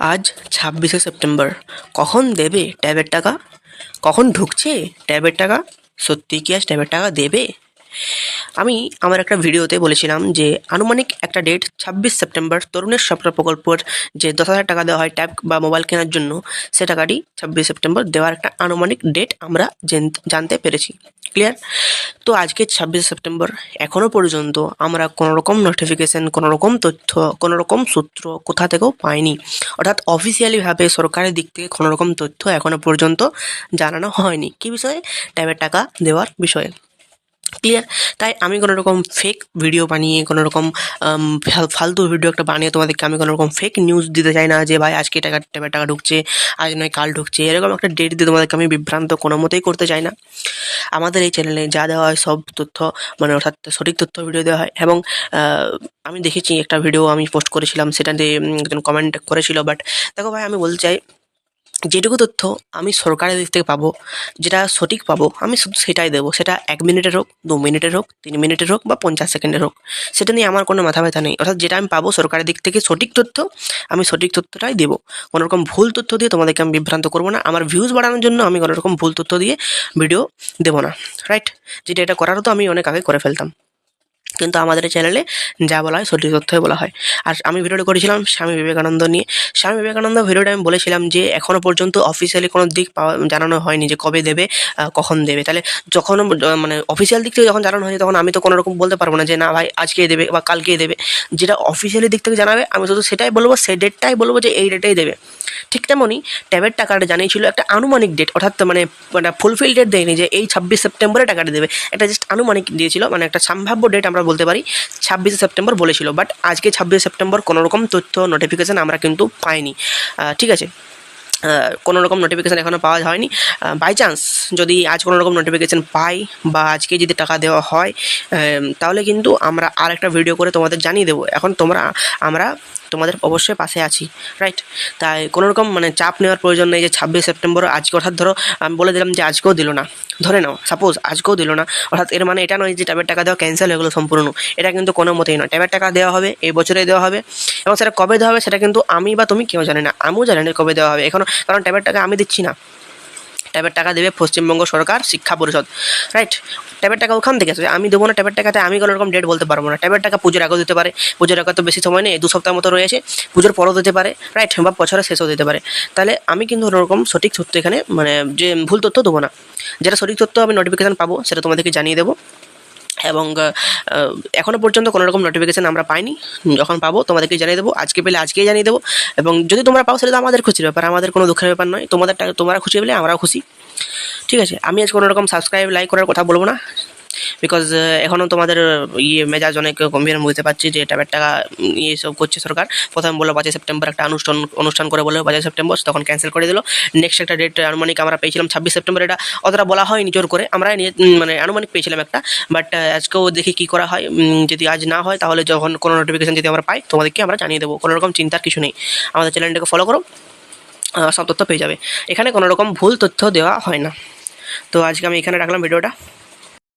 আজ ছাব্বিশে সেপ্টেম্বর। কখন দেবে ট্যাবের টাকা? কখন ঢুকছে ট্যাবের টাকা? সত্যি কি আজ ট্যাবের টাকা দেবে? আমি আমার একটা ভিডিওতে বলেছিলাম যে, আনুমানিক একটা ডেট ছাব্বিশ সেপ্টেম্বর তরুণের স্বপ্ন প্রকল্পের যে দশ হাজার টাকা দেওয়া হয় ট্যাব বা মোবাইল কেনার জন্য, সে টাকাটি ছাব্বিশ সেপ্টেম্বর দেওয়ার একটা আনুমানিক ডেট আমরা জানতে পেরেছি। ক্লিয়ার তো আজকে ছাব্বিশে সেপ্টেম্বর এখনও পর্যন্ত আমরা কোনো রকম নোটিফিকেশন কোনো রকম তথ্য কোনো রকম সূত্র কোথা থেকেও পাইনি। অর্থাৎ অফিসিয়ালিভাবে সরকারের দিক থেকে কোনো রকম তথ্য এখনও পর্যন্ত জানানো হয়নি। কী বিষয়ে? ট্যাবের টাকা দেওয়ার বিষয়ে। ক্লিয়ার তাই আমি কোনো রকম ফেক ভিডিও বানিয়ে, কোনো রকম ফালতু ভিডিও একটা বানিয়ে তোমাদেরকে আমি কোনো রকম ফেক নিউজ দিতে চাই না যে, ভাই, আজকে টাকা টাকা ঢুকছে, আজ নয়, কাল ঢুকছে। এরকম একটা ডেট দিয়ে তোমাদেরকে আমি বিভ্রান্ত কোনো মতেই করতে চাই না। আমাদের এই চ্যানেলে যা দেওয়া হয়, সব তথ্য মানে অর্থাৎ সঠিক তথ্য ভিডিও দেওয়া হয় এবং আমি দেখেছি একটা ভিডিও আমি পোস্ট করেছিলাম, সেটাতে একজন কমেন্ট করেছিল বাট দেখো ভাই, আমি বলতে চাই যেটুকু তথ্য আমি সরকারের দিক থেকে পাবো, যেটা সঠিক পাবো, আমি শুধু সেটাই দেবো। সেটা এক মিনিটের হোক, দু মিনিটের হোক, তিন মিনিটের হোক বা পঞ্চাশ সেকেন্ডের হোক। সেটা নিয়ে আমার কোনো মাথা ব্যথা নেই। অর্থাৎ যেটা আমি পাবো সরকারের দিক থেকে সঠিক তথ্য, আমি সঠিক তথ্যটাই দেবো। কোনো রকম ভুল তথ্য দিয়ে তোমাদেরকে আমি বিভ্রান্ত করব না। আমার ভিউজ বাড়ানোর জন্য আমি কোনো রকম ভুল তথ্য দিয়ে ভিডিও দেবো না। রাইট যেটা এটা করার তো আমি অনেক আগে করে ফেলতাম। কিন্তু আমাদের চ্যানেলে যা বলা হয়, সঠিক তথ্যই বলা হয়। আর আমি ভিডিওটা করেছিলাম স্বামী বিবেকানন্দ নিয়ে। স্বামী বিবেকানন্দ ভিডিওটা আমি বলেছিলাম যে এখনও পর্যন্ত অফিসিয়ালি কোনো দিক জানানো হয়নি যে কবে দেবে কখন দেবে। তাহলে যখন মানে অফিসিয়াল দিক থেকে যখন জানানো হয়েছে, তখন আমি তো কোনো রকম বলতে পারব না যে, না ভাই, আজকেই দেবে বা কালকেই দেবে। যেটা অফিসিয়ালি দিক থেকে জানাবে, আমি শুধু সেটাই বলব সেই ডেটটাই বলব যে, এই ডেটেই দেবে। ঠিক তেমনই ট্যাবের টাকাটা জানিয়েছিল একটা আনুমানিক ডেট অর্থাৎ মানে ফুলফিল ডেট দেয়নি যে, এই ছাব্বিশ সেপ্টেম্বরে টাকাটা দেবে। একটা জাস্ট আনুমানিক দিয়েছিল মানে একটা সম্ভাব্য ডেট আমরা বলতে পারি, ছাব্বিশে সেপ্টেম্বর বলেছিল। বাট আজকে ছাব্বিশে সেপ্টেম্বর কোনো রকম তথ্য নোটিফিকেশান আমরা কিন্তু পাইনি। ঠিক আছে? কোনো রকম নোটিফিকেশান এখনও পাওয়া হয়নি। বাই চান্স যদি আজ কোনো রকম নোটিফিকেশান পাই বা আজকে যদি টাকা দেওয়া হয় তাহলে কিন্তু আমরা আর একটা ভিডিও করে তোমাদের জানিয়ে দেবো। এখন তোমরা, আমরা তোমাদের অবশ্যই পাশে আছি রাইট তাই কোনো রকম মানে চাপ নেওয়ার প্রয়োজন নেই যে ছাব্বিশ সেপ্টেম্বর আজকে, অর্থাৎ ধরো, আমি বলে দিলাম যে আজকেও দিল না। ধরে নাও সাপোজ আজকেও দিল না, অর্থাৎ এর মানে এটা নয় যে ট্যাবের টাকা দেওয়া ক্যান্সেল হয়ে গেলো সম্পূর্ণ। এটা কিন্তু কোনো মতেই নয়। ট্যাবের টাকা দেওয়া হবে, এই বছরে দেওয়া হবে, এবং সেটা কবে দেওয়া হবে সেটা কিন্তু আমি বা তুমি কেউ জানি না, আমিও জানি না কবে দেওয়া হবে। এখন কারণ ট্যাবের টাকা আমি দিচ্ছি না। ট্যাবের টাকা দেবে পশ্চিমবঙ্গ সরকার শিক্ষা পরিষদ রাইট ট্যাবের টাকা ওখান থেকে আসবে আমি দেবো না ট্যাবের টাকাতে, আমি কোনো রকম ডেট বলতে পারব না। ট্যাবের টাকা পুজোর আগেও দিতে পারে, পুজোর আগে তো বেশি সময় নেই, দু সপ্তাহ মতো রয়েছে, পুজোর পরও দিতে পারে রাইট বা বছরের শেষও দিতে পারে। তাহলে আমি কিন্তু ওরকম সঠিক তথ্য এখানে মানে যে ভুল তথ্য দেবো না। যেটা সঠিক তথ্য আমি নোটিফিকেশান পাবো, সেটা তোমাদেরকে জানিয়ে দেবো। এবং এখনও পর্যন্ত কোনো রকম নোটিফিকেশান আমরা পাইনি। যখন পাবো, তোমাদেরকে জানিয়ে দেবো। আজকে পেলে আজকেই জানিয়ে দেবো। এবং যদি তোমরা পাও, সেটা তো আমাদের খুশির ব্যাপার। আমাদের কোনো দুঃখের ব্যাপার নয়। তোমাদের তোমরা খুশি পেলে আমরাও খুশি। ঠিক আছে? আমি আজ কোনো রকম সাবস্ক্রাইব লাইক করার কথা বলব না। বিকজ এখনও তোমাদের ইয়ে মেজাজ অনেক আমি বুঝতে পারছি যে ট্যাবের টাকা ইয়ে সব করছে সরকার। প্রথম বলল পাঁচই সেপ্টেম্বর একটা অনুষ্ঠান অনুষ্ঠান করে বলে পাঁচই সেপ্টেম্বর তখন ক্যান্সেল করে দিল। নেক্সট একটা ডেট আনুমানিক আমরা পেয়েছিলাম ছাব্বিশ সেপ্টেম্বর এটা অতটা বলা হয়নি, জোর করে। আমরা মানে আনুমানিক পেয়েছিলাম একটা। বাট আজকেও দেখি কী করা হয় যদি আজ না হয়, তাহলে যখন কোনো নোটিফিকেশান যদি আমরা পাই, তোমাদেরকে আমরা জানিয়ে দেবো। কোনো রকম চিন্তার কিছু নেই। আমাদের চ্যানেলটাকে ফলো করো সব তথ্য পেয়ে যাবে। এখানে কোনো রকম ভুল তথ্য দেওয়া হয় না। তো আজকে আমি এখানে রাখলাম ভিডিওটা।